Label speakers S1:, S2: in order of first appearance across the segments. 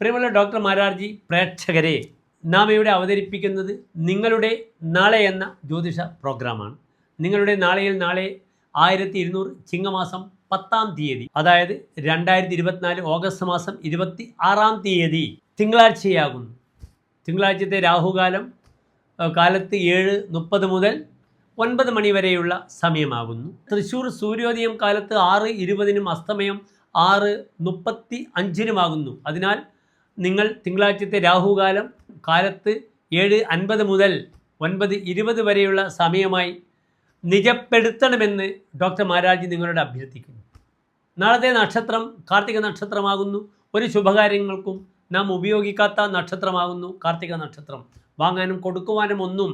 S1: പ്രിയമുള്ള ഡോക്ടർ മാരാർജി പ്രേക്ഷകരെ നാം ഇവിടെ അവതരിപ്പിക്കുന്നത് നിങ്ങളുടെ നാളെ എന്ന ജ്യോതിഷ പ്രോഗ്രാമാണ്. നിങ്ങളുടെ നാളെയിൽ നാളെ ആയിരത്തി ഇരുന്നൂറ് ചിങ്ങമാസം പത്താം തീയതി അതായത് രണ്ടായിരത്തി ഇരുപത്തിനാല് ഓഗസ്റ്റ് മാസം ഇരുപത്തി ആറാം തീയതി തിങ്കളാഴ്ചയാകുന്നു. തിങ്കളാഴ്ചത്തെ രാഹുകാലം കാലത്ത് ഏഴ് മുപ്പത് മുതൽ ഒൻപത് മണി വരെയുള്ള സമയമാകുന്നു. തൃശ്ശൂർ സൂര്യോദയം കാലത്ത് ആറ് ഇരുപതിനും അസ്തമയം ആറ് മുപ്പത്തി അഞ്ചിനുമാകുന്നു അതിനാൽ നിങ്ങൾ തിങ്കളാഴ്ചത്തെ രാഹുകാലം കാലത്ത് ഏഴ് അൻപത് മുതൽ ഒൻപത് ഇരുപത് വരെയുള്ള സമയമായി നിജപ്പെടുത്തണമെന്ന് ഡോക്ടർ മാരാജി നിങ്ങളോട് അഭ്യർത്ഥിക്കുന്നു. നാളത്തെ നക്ഷത്രം കാർത്തിക നക്ഷത്രമാകുന്നു. ഒരു ശുഭകാര്യങ്ങൾക്കും നാം ഉപയോഗിക്കാത്ത നക്ഷത്രമാകുന്നു കാർത്തിക നക്ഷത്രം. വാങ്ങാനും കൊടുക്കുവാനും ഒന്നും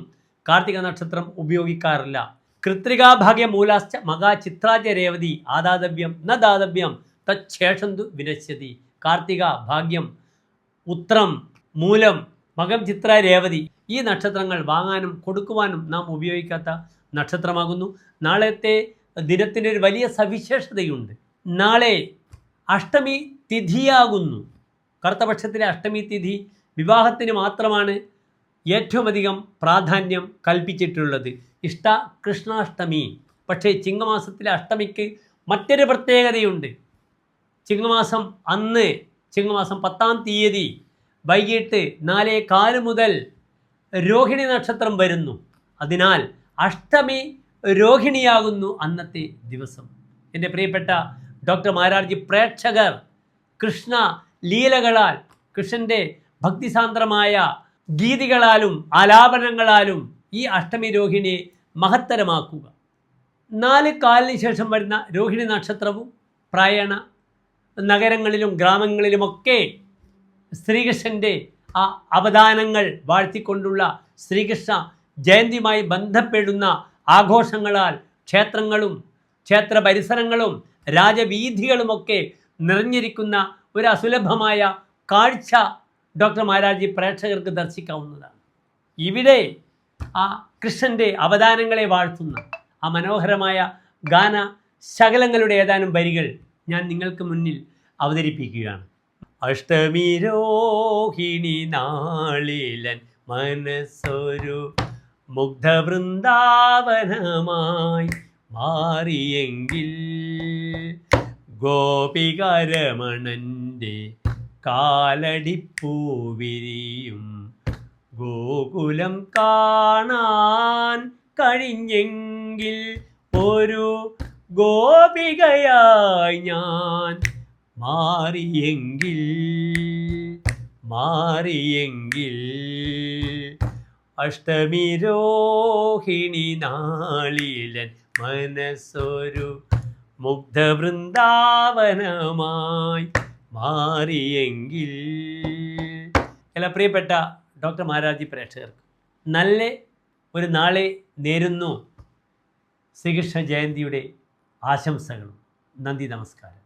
S1: കാർത്തിക നക്ഷത്രം ഉപയോഗിക്കാറില്ല. കൃത്രികാഭാഗ്യ മൂലാശ്ച മകാചിത്രാജ രേവതി ആദാതവ്യം ന ദാതവ്യം തച്ഛേഷന്തു വിനശ്യതി. കാർത്തിക ഭാഗ്യം ഉത്രം മൂലം മകം ചിത്ര രേവതി ഈ നക്ഷത്രങ്ങൾ വാങ്ങാനും കൊടുക്കുവാനും നാം ഉപയോഗിക്കാത്ത നക്ഷത്രമാകുന്നു. നാളത്തെ ദിനത്തിന്റെ ഒരു വലിയ സവിശേഷതയുണ്ട്. നാളെ അഷ്ടമി തിഥിയാകുന്നു. കറുത്തപക്ഷത്തിലെ അഷ്ടമി തിഥി വിവാഹത്തിന് മാത്രമാണ് ഏറ്റവും അധികം പ്രാധാന്യം കൽപ്പിച്ചിട്ടുള്ളത്. ഇഷ്ട കൃഷ്ണാഷ്ടമി. പക്ഷേ ചിങ്ങമാസത്തിലെ അഷ്ടമിക്ക് മറ്റൊരു പ്രത്യേകതയുണ്ട്. ചിങ്ങമാസം അന്ന് ചിങ്ങമാസം പത്താം തീയതി വൈകിട്ട് നാലേ കാൽ മുതൽ രോഹിണി നക്ഷത്രം വരുന്നു. അതിനാൽ അഷ്ടമി രോഹിണിയാകുന്നു അന്നത്തെ ദിവസം. എന്റെ പ്രിയപ്പെട്ട ഡോക്ടർ മാരാർജി പ്രേക്ഷകർ കൃഷ്ണ ലീലകളാൽ കൃഷ്ണന്റെ ഭക്തിസാന്ദ്രമായ ഗീതികളാലും ആലാപനങ്ങളാലും ഈ അഷ്ടമി രോഹിണിയെ മഹത്തരമാക്കുക. നാല് കാലിന് ശേഷം വരുന്ന രോഹിണി നക്ഷത്രവും പ്രായണ നഗരങ്ങളിലും ഗ്രാമങ്ങളിലുമൊക്കെ ശ്രീകൃഷ്ണന്റെ ആ അവദാനങ്ങൾ വാഴ്ത്തിക്കൊണ്ടുള്ള ശ്രീകൃഷ്ണ ജയന്തിയുമായി ബന്ധപ്പെടുന്ന ആഘോഷങ്ങളാൽ ക്ഷേത്രങ്ങളും ക്ഷേത്ര പരിസരങ്ങളും രാജവീഥികളുമൊക്കെ നിറഞ്ഞിരിക്കുന്ന ഒരു അസുലഭമായ കാഴ്ച ഡോക്ടർ മാരാജി പ്രേക്ഷകർക്ക് ദർശിക്കാവുന്നതാണ്. ഇവിടെ ആ കൃഷ്ണന്റെ അവദാനങ്ങളെ വാഴ്ത്തുന്ന ആ മനോഹരമായ ഗാന ശകലങ്ങളുടെ ഏതാനും വരികൾ ഞാൻ നിങ്ങൾക്ക് മുന്നിൽ അവതരിപ്പിക്കുകയാണ്. അഷ്ടമി രോഹിണി നാളിലൻ മനസ്സൊരു മുഗ്ധവൃന്ദാവനമായി മാറിയെങ്കിൽ ഗോപികരമണന്റെ കാലടിപ്പൂവിരിയും ഗോകുലം കാണാൻ കഴിഞ്ഞെങ്കിൽ ഒരു ഗോപികയായി ഞാൻ മാറിയെങ്കിൽ മാറിയെങ്കിൽ അഷ്ടമി രോഹിണി നാളിലൻ മനസ്സൊരു മുഗ്ധവൃന്ദാവനമായി മാറിയെങ്കിൽ. എല്ലാ പ്രിയപ്പെട്ട ഡോക്ടർ മഹാരാജി പ്രേക്ഷകർക്ക് നല്ല ഒരു നാളെ നേരുന്നു. ശ്രീകൃഷ്ണ ജയന്തിയുടെ ആശംസകളും. നന്ദി നമസ്കാരം.